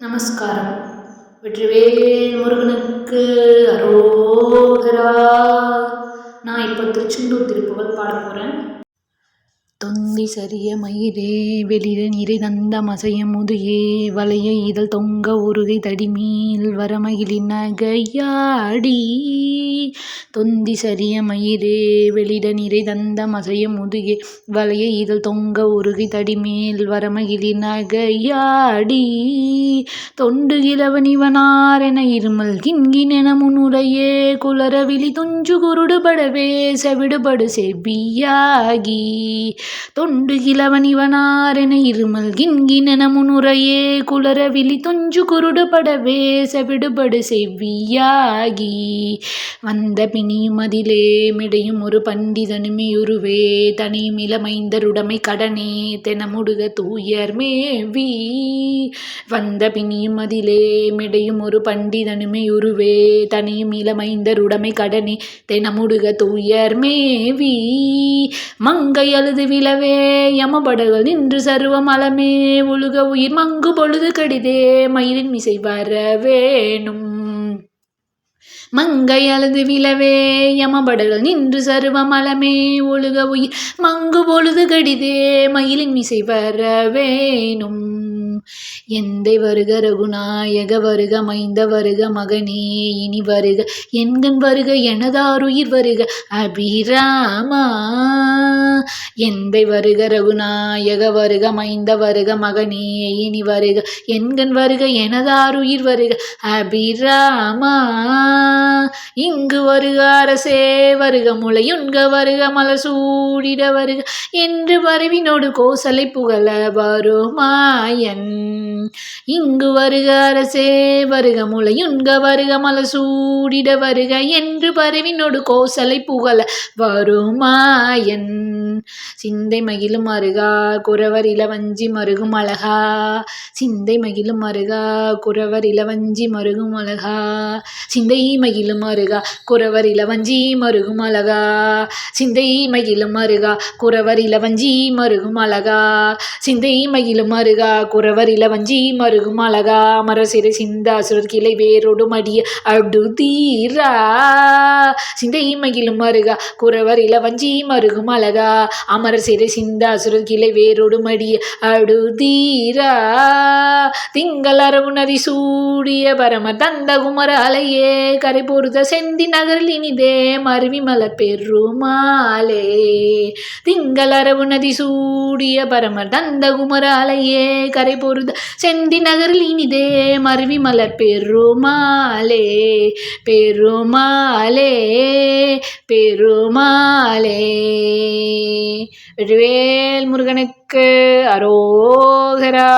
நமஸ்காரம். வெற்றிவேல் முருகனுக்கு அரோகரா. நான் இப்போ திருச்செந்தூர் திருப்புகழ் பாட போகிறேன் தொந்தி சரிய மயிரே வெளிர நிறை தந்த மசைய முதுகே வளைய இதழ் தொங்க உருகை தடிமீல் வரமகிழின் நகையாடி தொந்தி சரிய மயிரே வெளிர நிறை தந்த மசைய முதுகே வளைய இதழ் தொங்க உருகை தடிமேல் வரமகிழின் நகையாடி தொண்டு கிழவனிவனாரென இருமல் கிண்கிணென முன்னுரையே குளரவிழி துஞ்சு குருடுபடவே செவிடுபடு செவ்வியாகி. தொண்டு கிழவனிவனாரென இருமல் கிண்கிணென முன்னுரையே குளரவிழி துஞ்சு குருடுபடவே செவிடுபடு செவ்வியாகி. வந்த பிணியுமதிலே மிடையும் ஒரு பண்டிதனுமையுருவே தனியும் இளமைந்தருடைமை கடனே தெனமுடுக தூயர் மேவி. வந்த பிணியும் அதிலே மிடையும் ஒரு பண்டிதனுமையுருவே தனியும் இளமைந்தருடைமை கடனே தெனமுடுக தூயர் மேவி. மங்கை அழுது விழவே யமபடர்கள் நின்று சருவம் அலமே ஒழுக உயிர் மங்கு பொழுது கடிதே. மயிலின் மிசை வர வேணும். மங்கை அழுது விழவே யமபடர்கள் நின்று சருவம் அலமே ஒழுக உயிர் மங்கு பொழுது கடிதே. மயிலின் மிசை வர வேணும். எந்தை வருக ரகுநாயக வருக மைந்த வருக மகனே இனி வருக என்கண் வருக எனதாருயிர் வருக அபிராமா. எந்தை வருக ரகுநாயக வருக மைந்த வருக மகனே இனி வருக. என்கண் வருக எனதாருயிர் வருக. அபிராமா இங்கு வருக அரசே வருக முளையுண்க வருக மலர் சூடிட வருக. என்று வரவினோடு கோசலை புகழ வருமாயன். இங்கு வருக அரசே வருக முளையுண்க வருக மலர் சூடிட வருக. என்று பரவினோடு கோசலை புகழ வருமாயன். சிந்தை மகிழும் அருகா குறவர் இளவஞ்சி மருகும் அழகா. சிந்தை மகிழும் அருகா குறவர் இளவஞ்சி மருகும் அழகா. சிந்தை மகிழும் அருகா குறவர் இளவஞ்சி மருகும் அழகா. சிந்தை மகிழும் அருகா குறவர் இளவஞ்சி மருகும் அழகா. சிந்தை மகிழும் அருகா குறவர் இளவஞ்சி மருகும் அழகா. அமர மரசிறு சிந்தாசுரர் கிளை வேரோடு மடிய அடு தீரா. சிந்தை மகிழும் அருகா குறவர் இளவஞ்சி மருகும் அழகா. அமரர் சிறை சிந்தாசுரர் கிளை வேரோடு மடி அடுதீரா திங்கள் அரவு நதி சூடிய பரம தந்த குமர அலையே. கரை பொருத செந்தி நகரில் இனிதே மருவி மலர் பெருமாளே. திங்கள் அரவு நதி சூடிய பரம தந்த குமர அலையே. கரை பொருத செந்தி நகரில் இனிதே மருவி மலர் பெருமாளே. பெருமாளே பெருமாளே. வெற்றிவேல் முருகனுக்கு அரோகரா.